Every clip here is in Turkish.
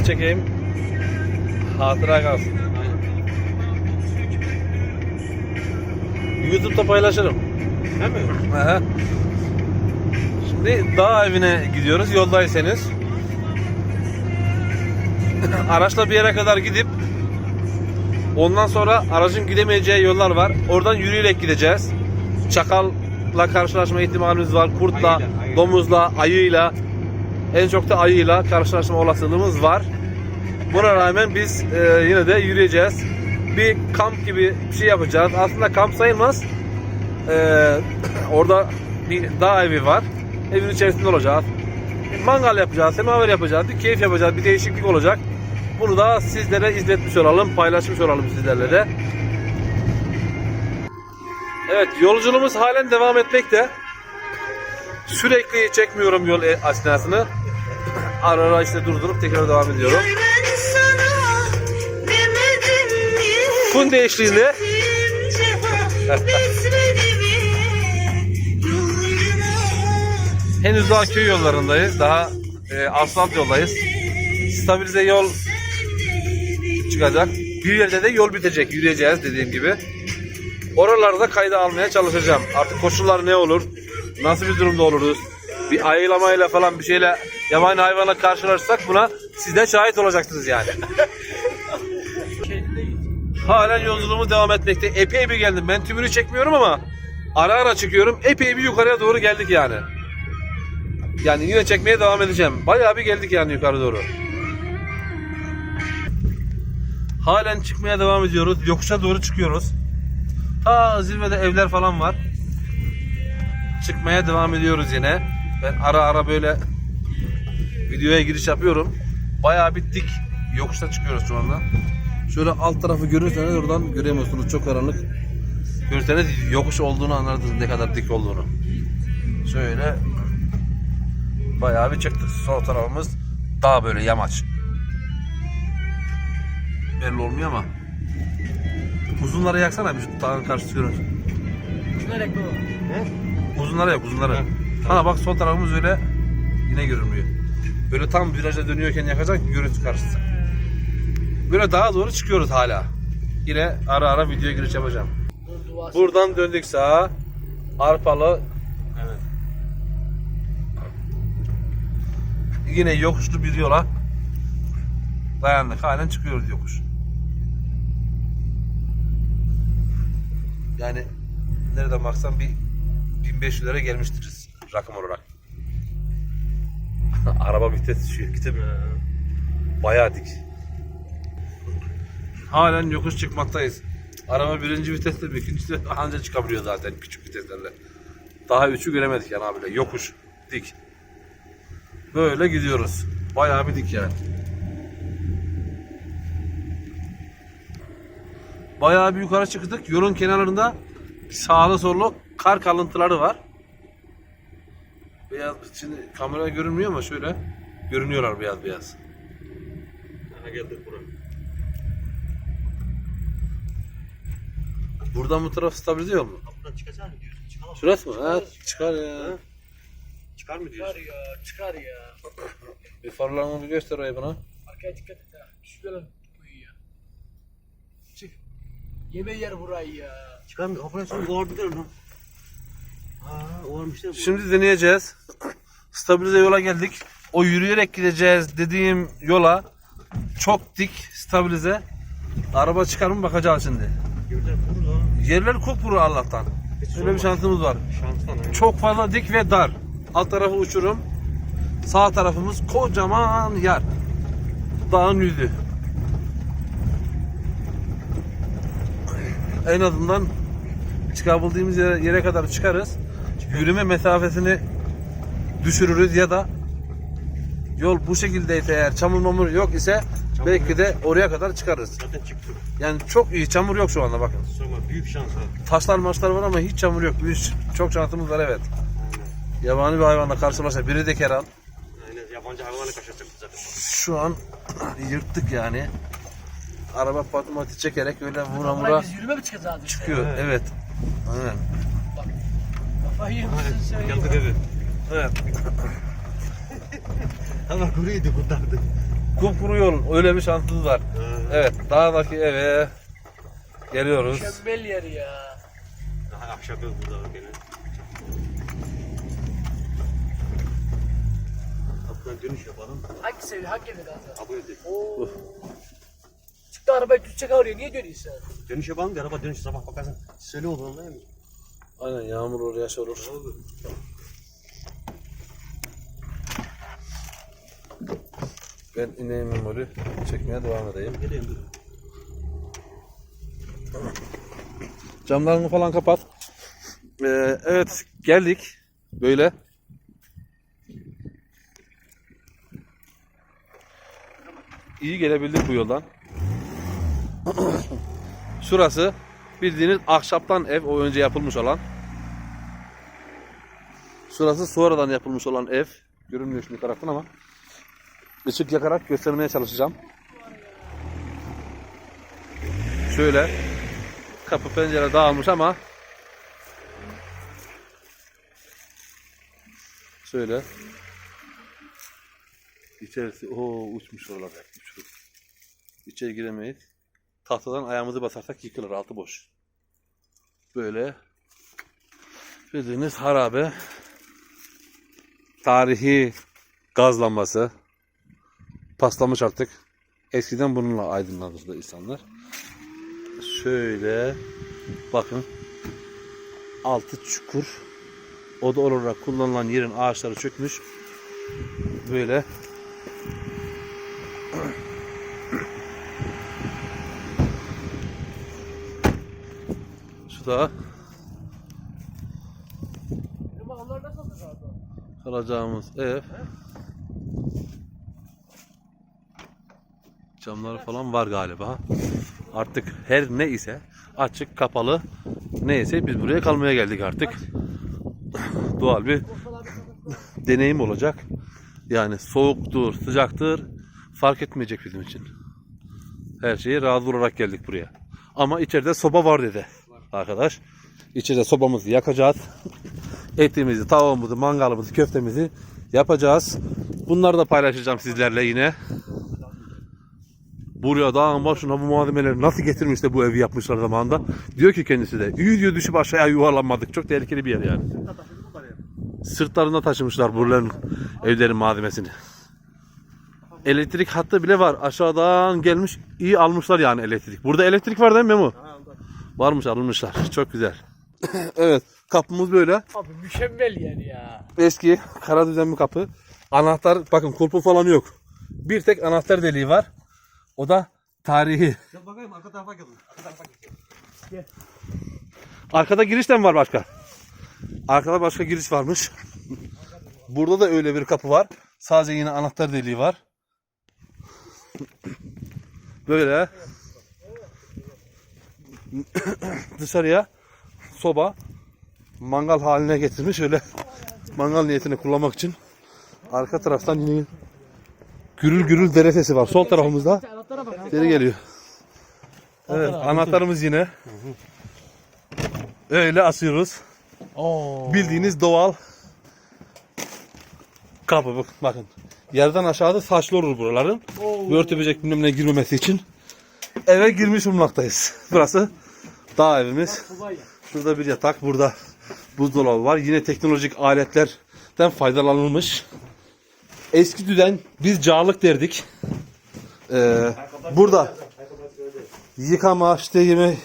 de çekeyim. Hatıra kalsın. YouTube'da paylaşırım. Değil mi? Aha. Şimdi dağ evine gidiyoruz yoldaysanız. Araçla bir yere kadar gidip ondan sonra aracın gidemeyeceği yollar var. Oradan yürüyerek gideceğiz. Çakalla karşılaşma ihtimalimiz var. Kurtla, Ayıyla, ayıyla. domuzla, ayıyla en çok da ayıyla karşılaşma olasılığımız var. Buna rağmen biz e, yine de yürüyeceğiz. Bir kamp gibi bir şey yapacağız. Aslında kamp sayılmaz. Ee, orada bir dağ evi var. Evin içerisinde olacağız. Mangal yapacağız, semaver yapacağız, bir keyif yapacağız, bir değişiklik olacak. Bunu da sizlere izletmiş olalım, paylaşmış olalım sizlerle de. Evet, yolculuğumuz halen devam etmekte. Sürekli çekmiyorum yol e- esnasını. Ara ara işte durdurup tekrar devam ediyorum. Ben sana demedim mi? Fun eşliğinde henüz daha köy yollarındayız. Daha e, asfalt yoldayız. Stabilize yol çıkacak. Bir yerde de yol bitecek. Yürüyeceğiz dediğim gibi. Oralarda kayda almaya çalışacağım. Artık koşullar ne olur? Nasıl bir durumda oluruz? Bir ayılamayla falan bir şeyle yabani hayvanla karşılaşırsak buna siz de şahit olacaksınız yani. Halen yolculuğumuz devam etmekte. Epey bir geldim. Ben tümünü çekmiyorum ama ara ara çıkıyorum. Epey bir yukarıya doğru geldik yani. Yani yine çekmeye devam edeceğim. Bayağı bir geldik yani yukarı doğru. Halen çıkmaya devam ediyoruz. Yokuşa doğru çıkıyoruz. Ta zirvede evler falan var. Çıkmaya devam ediyoruz yine. Ben ara ara böyle videoya giriş yapıyorum. Bayağı bir dik yokuşta çıkıyoruz şu anda. Şöyle alt tarafı görürseniz oradan göremiyorsunuz. Çok karanlık. Görürseniz yokuş olduğunu anlardınız ne kadar dik olduğunu. Şöyle bayağı bir çıktık. Sol tarafımız daha böyle yamaç. Belli olmuyor ama. Uzunları yaksana bir dağın karşısı görünsün. He? Uzunlara yak uzunlara. Ha, Ha bak sol tarafımız öyle yine görünmüyor. Böyle tam viraja dönüyorken yakacak ki görüntü karşısı. Böyle daha doğru çıkıyoruz hala. Yine ara ara videoya giriş yapacağım. Buradan döndük sağa. Arpalı Evet. yine yokuşlu bir yola dayandık. Halen çıkıyoruz yokuş. Yani nereden baksan bir 1500 lira gelmiştiriz rakım olarak. Araba vites. Gidip bayağı dik. Halen yokuş çıkmaktayız. Araba birinci viteste, ikincisi anca çıkabiliyor zaten küçük viteslerle. Daha üçü göremedik yani abiyle. Yokuş, dik. Böyle gidiyoruz. Bayağı bir dik yani. Bayağı bir yukarı çıktık. Yolun kenarında sağlı sollu kar kalıntıları var. Beyaz şimdi kamera görünmüyor ama şöyle görünüyorlar beyaz beyaz. Aha geldik buraya. Buradan bu taraf stabilize yol mu? Kapıdan çıkacak mı diyorsun? Çıkamam. Şurası mı? Ha, çıkar ya. Çıkar mı Çıkar diyorsun? ya, çıkar ya. Bir farlarını bir göster oraya bana. Arkaya dikkat et ha. Şuradan koyu ya. Çık. Yeme yer burayı ya. Çıkar mı? Ha, varmış değil mi? Şimdi deneyeceğiz. Stabilize yola geldik. O yürüyerek gideceğiz dediğim yola çok dik stabilize. Araba çıkar mı bakacağız şimdi. Yerler lan. Yerler kupkuru Allah'tan. Öyle bir şansımız var. Şanstan. Çok fazla dik ve dar. Alt tarafı uçurum. Sağ tarafımız kocaman yer. Dağın yüzü. En azından çıkabildiğimiz yere, yere kadar çıkarız. Yürüme mesafesini düşürürüz ya da yol bu şekildeyse eğer çamur mamur yok ise Çamur belki yok. de oraya kadar çıkarız. Zaten çıktı. Yani çok iyi çamur yok şu anda bakın. Sonra büyük şans ha. Taşlar maçlar var ama hiç çamur yok. Biz çok şansımız var evet. Yabani bir hayvanla karşılaştık. Biri de keran. Aynen yabancı hayvanı kaçıracak zaten. Şu an yırttık yani. Araba patlamati çekerek öyle vura Buraya vura biz yürüme mi çıkacağız? çıkıyor. Evet. Evet. Aynen. Ya. evet. Evet. Ama kuruydu kurtardı. Kupkuru yol. Öyle bir şansımız var. Evet. Dağdaki eve geliyoruz. Mükemmel yer ya. Daha akşam yok burada gene. Kapıdan dönüş yapalım. Hangi seviye hangi evde kanka? Abi öyle. Oo. Çıktı arabayı tutacak arıyor. Niye dönüyorsun sen? Dönüş yapalım da araba dönüş sabah bakarsın. Söyle olur mı? Aynen yağmur olur, yaş olur. Ben ineyim memoli çekmeye devam edeyim. Geleyim dur. Camlarını falan kapat. Ee, evet geldik. Böyle. İyi gelebildik bu yoldan. Şurası bildiğiniz ahşaptan ev o önce yapılmış olan. Şurası sonradan yapılmış olan ev. Görünmüyor şimdi taraftan ama. Işık yakarak göstermeye çalışacağım. Şöyle kapı pencere dağılmış ama şöyle içerisi o uçmuş oralar uçurup içeri giremeyiz tahtadan ayağımızı basarsak yıkılır altı boş böyle. Bildiğiniz harabe tarihi gaz lambası. Paslamış artık. Eskiden bununla aydınlanırdı insanlar. Şöyle bakın. Altı çukur. Oda olarak kullanılan yerin ağaçları çökmüş. Böyle şu da Ama onlar nasıl oldu kanka? kalacağımız ev camları falan var galiba. Artık her ne ise açık kapalı neyse biz buraya kalmaya geldik artık. Doğal bir deneyim olacak. Yani soğuktur sıcaktır. Fark etmeyecek bizim için. Her şeyi razı olarak geldik buraya. Ama içeride soba var dedi arkadaş içeride sobamızı yakacağız etimizi, tavuğumuzu, mangalımızı, köftemizi yapacağız. Bunları da paylaşacağım sizlerle yine. Buraya dağın başına bu malzemeleri nasıl getirmiş de bu evi yapmışlar zamanında. Diyor ki kendisi de iyi diyor düşüp aşağıya yuvarlanmadık. Çok tehlikeli bir yer yani. Sırtlarında taşımışlar buraların evlerin malzemesini. Elektrik hattı bile var. Aşağıdan gelmiş iyi almışlar yani elektrik. Burada elektrik var değil mi Memo? Varmış alınmışlar. Çok güzel. evet kapımız böyle. Abi mükemmel yer ya. Eski kara düzen bir kapı. Anahtar bakın kulpu falan yok. Bir tek anahtar deliği var. O da tarihi. Gel bakayım arka tarafa. Arka tarafa gel. Arkada giriş de mi var başka? Arkada başka giriş varmış. Burada da öyle bir kapı var. Sadece yine anahtar deliği var. Böyle. Dışarıya soba mangal haline getirmiş öyle mangal niyetine kullanmak için arka taraftan yine gürül gürül dere sesi var. Sol tarafımızda. Geri geliyor. Evet, anahtarımız yine. Öyle asıyoruz. Bildiğiniz doğal kapı bak- bakın. Yerden aşağıda saçlı olur buraların. Böcek bilmem ne girmemesi için. Eve girmiş bulunmaktayız. Burası dağ evimiz. Şurada bir yatak, burada buzdolabı var. Yine teknolojik aletlerden faydalanılmış. Eski düzen biz cağlık derdik. Ee, burada yıkama, işte yeme,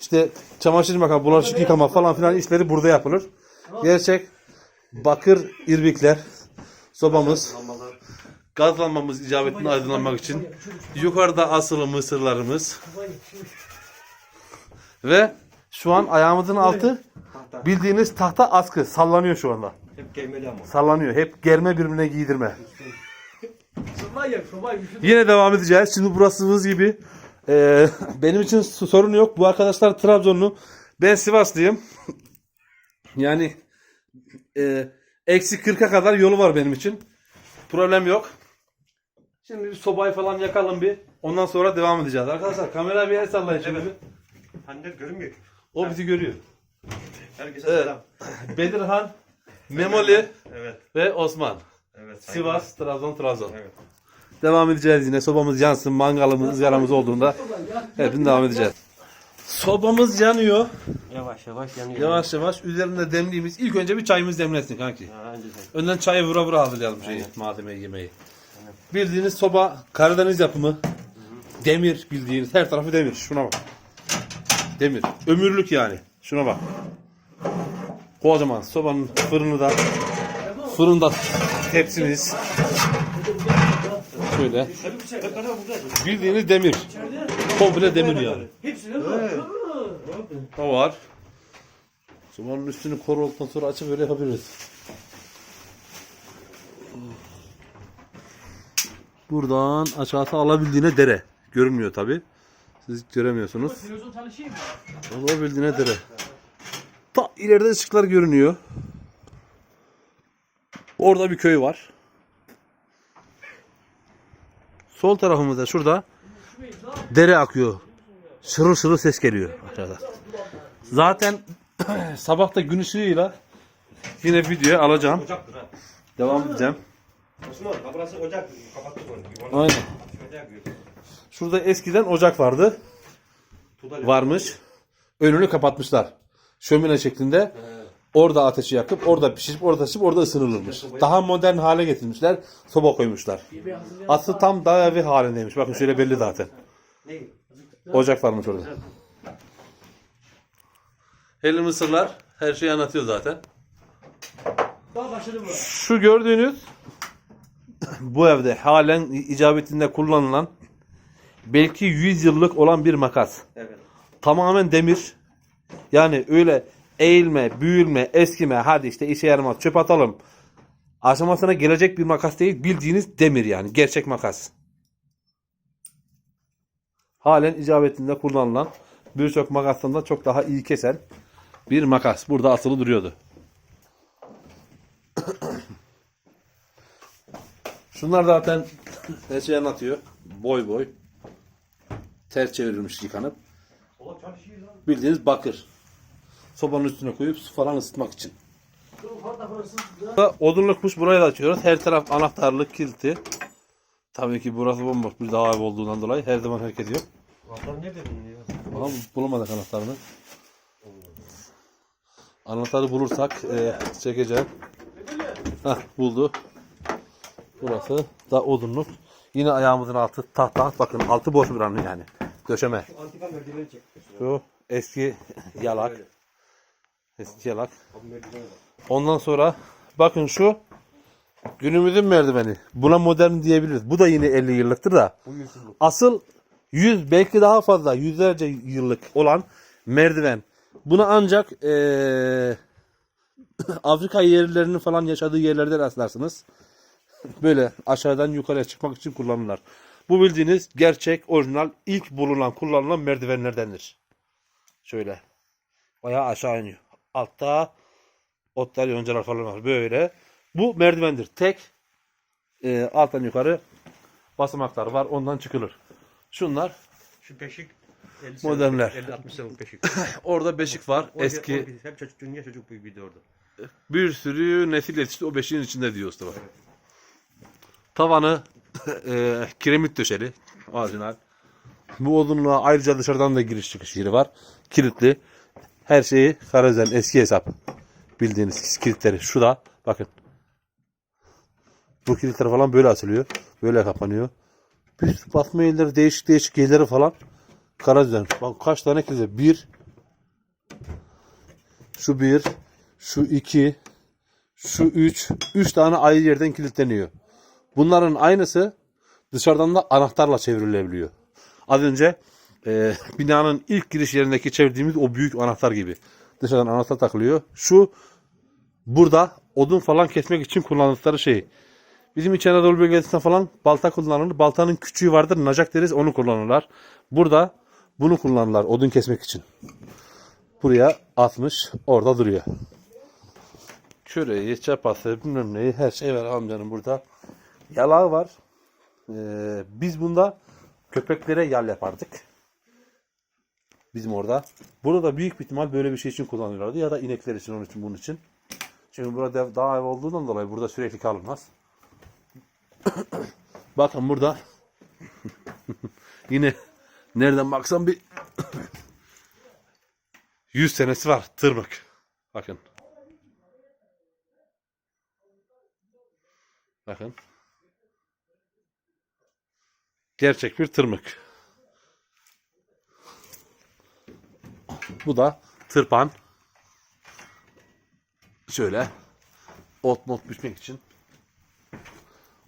işte çamaşır yıkama, bulaşık yıkama falan filan işleri burada yapılır. Gerçek bakır irbikler, sobamız, gaz lambamız icabetinde aydınlanmak için. Yukarıda asılı mısırlarımız. Ve şu an ayağımızın altı bildiğiniz tahta askı sallanıyor şu anda. Hep gelmeli ama. Sallanıyor. Hep germe birbirine giydirme. Yine devam edeceğiz. Şimdi burası hız gibi. Ee, benim için sorun yok. Bu arkadaşlar Trabzonlu. Ben Sivaslıyım. yani e, eksi 40'a kadar yolu var benim için. Problem yok. Şimdi bir sobayı falan yakalım bir. Ondan sonra devam edeceğiz. Arkadaşlar kamera bir el sallayın şimdi. bir. Hande görünmüyor. O bizi görüyor. Herkese Evet. selam. Bedirhan, Memoli Evet. ve Osman. Evet. Sivas, Trabzon, Trabzon. Evet. devam edeceğiz yine. Sobamız yansın, mangalımız, ızgaramız olduğunda hepsini devam edeceğiz. Sobamız yanıyor. Yavaş yavaş yanıyor. Yavaş yavaş üzerinde demliğimiz. İlk önce bir çayımız demlensin kanki. Ha, önce sen. Önden çayı vura vura hazırlayalım şeyi, malzemeyi, yemeği. Bildiğiniz soba Karadeniz yapımı. Demir bildiğiniz her tarafı demir. Şuna bak. Demir. Ömürlük yani. Şuna bak. Kocaman sobanın fırını da fırında tepsimiz. Şöyle. Bildiğiniz demir. Komple demir yani. Hepsini O var. Sobanın üstünü koru olduktan sonra açıp öyle yapabiliriz. Buradan aşağısı alabildiğine dere. Görünmüyor tabi. Siz göremiyorsunuz. Alabildiğine dere. Ta ileride ışıklar görünüyor. Orada bir köy var. Sol tarafımızda şurada dere akıyor. Şırıl şırıl ses geliyor aşağıda. Zaten sabah da gün ışığıyla yine videoya alacağım. Devam edeceğim. Osman ha, burası ocak. Kapattık onu. Aynen. Şurada eskiden ocak vardı. Tudal Varmış. Önünü kapatmışlar. Şömine şeklinde. Orada ateşi yakıp, orada pişirip, orada pişirip, orada ısınılırmış. Daha modern hale getirmişler. Soba koymuşlar. Aslı tam dağ evi halindeymiş. Bakın şöyle belli zaten. Ne? Ocak varmış orada. Helli mısırlar her şeyi anlatıyor zaten. Daha başladı bu. Şu gördüğünüz bu evde halen icabetinde kullanılan belki 100 yıllık olan bir makas. Evet. Tamamen demir. Yani öyle eğilme, büyülme, eskime, hadi işte işe yaramaz çöp atalım. Aşamasına gelecek bir makas değil. Bildiğiniz demir yani. Gerçek makas. Halen icabetinde kullanılan birçok makastan da çok daha iyi kesen bir makas. Burada asılı duruyordu. Şunlar zaten her şeyi anlatıyor. Boy boy. Ters çevrilmiş yıkanıp. Bildiğiniz bakır. Sobanın üstüne koyup su falan ısıtmak için. Burada Odunlukmuş burayı da açıyoruz. Her taraf anahtarlık kilitli. Tabii ki burası bomboş bir dağ evi olduğundan dolayı her zaman herkes yok. Adam nerede bunun ya? Ama bulamadık anahtarını. Anahtarı bulursak e, çekeceğim. Hah buldu. Burası da odunluk. Yine ayağımızın altı tahta. Bakın altı boş buranın yani. Döşeme. Antika merdiveni çek. Şu eski yalak. Eski yalak. Ondan sonra bakın şu günümüzün merdiveni. Buna modern diyebiliriz. Bu da yine 50 yıllıktır da. Asıl 100 belki daha fazla yüzlerce yıllık olan merdiven. Buna ancak eee, Afrika yerlilerinin falan yaşadığı yerlerde rastlarsınız. Böyle aşağıdan yukarıya çıkmak için kullanırlar. Bu bildiğiniz gerçek, orijinal, ilk bulunan, kullanılan merdivenlerdendir. Şöyle. Bayağı aşağı iniyor. Altta otlar, yoncalar falan var. Böyle. Bu merdivendir. Tek eee, alttan yukarı basamaklar var. Ondan çıkılır. Şunlar Şu beşik 50 Modernler. 50-60 senelik beşik. orada beşik var. O- Eski o- Hep çocuk dünya çocuk büyüdü orada. bir sürü nesil yetişti. O beşiğin içinde diyor usta bak. Tavanı e, kiremit döşeli. Orijinal. Bu odunluğa ayrıca dışarıdan da giriş çıkış yeri var. Kilitli. Her şeyi Karazen eski hesap. Bildiğiniz kilitleri. Şu da bakın. Bu kilitler falan böyle açılıyor. Böyle kapanıyor. Bir sürü basma yerleri değişik değişik yerleri falan. Karazen. Bak kaç tane kilit. Bir. Şu bir. Şu iki. Şu üç. Üç tane ayrı yerden kilitleniyor. Bunların aynısı dışarıdan da anahtarla çevrilebiliyor. Az önce e, binanın ilk giriş yerindeki çevirdiğimiz o büyük anahtar gibi. Dışarıdan anahtar takılıyor. Şu burada odun falan kesmek için kullandıkları şey. Bizim İç Anadolu bölgesinde falan balta kullanılır. Baltanın küçüğü vardır. Nacak deriz onu kullanırlar. Burada bunu kullanırlar odun kesmek için. Buraya atmış orada duruyor. Küreği, çapası, bilmem neyi her şey var amcanın burada. Yalağı var. Ee, biz bunda köpeklere yal yapardık. Bizim orada. Burada da büyük bir ihtimal böyle bir şey için kullanıyorlardı. Ya da inekler için onun için bunun için. Çünkü burada dağ ev olduğundan dolayı burada sürekli kalınmaz. Bakın burada yine nereden baksan bir 100 senesi var tırmık. Bakın. Bakın. Gerçek bir tırmık. Bu da tırpan. Şöyle ot mot biçmek için.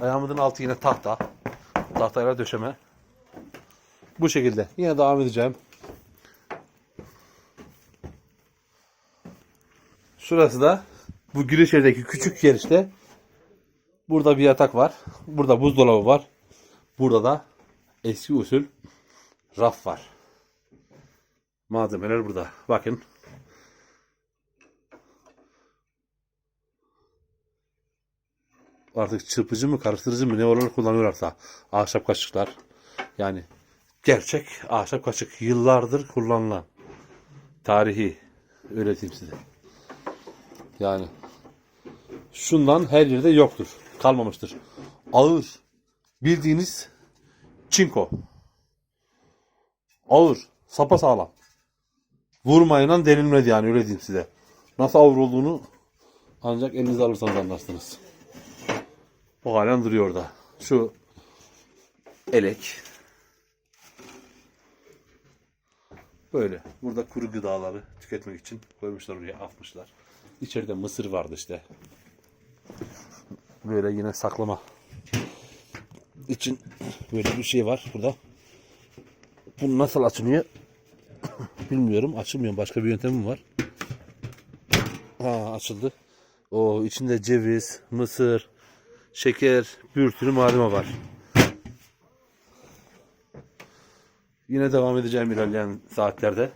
Ayağımızın altı yine tahta. Tahtayla döşeme. Bu şekilde. Yine devam edeceğim. Şurası da bu girişerdeki küçük yer işte. Burada bir yatak var. Burada buzdolabı var. Burada da eski usul raf var. Malzemeler burada. Bakın. Artık çırpıcı mı karıştırıcı mı ne olarak kullanıyorlarsa ahşap kaşıklar. Yani gerçek ahşap kaşık yıllardır kullanılan tarihi öyle diyeyim size. Yani şundan her yerde yoktur. Kalmamıştır. Ağır. Bildiğiniz çinko. Ağır. Sapa sağlam. Vurmayla denilmedi yani öyle diyeyim size. Nasıl ağır olduğunu ancak elinize alırsanız anlarsınız. O halen duruyor orada. Şu elek. Böyle. Burada kuru gıdaları tüketmek için koymuşlar oraya atmışlar. İçeride mısır vardı işte. Böyle yine saklama için böyle bir şey var burada. Bu nasıl açılıyor? Bilmiyorum. Açılmıyor. Başka bir yöntemi mi var? Ha açıldı. O içinde ceviz, mısır, şeker, bir sürü malzeme var. Yine devam edeceğim ilerleyen saatlerde.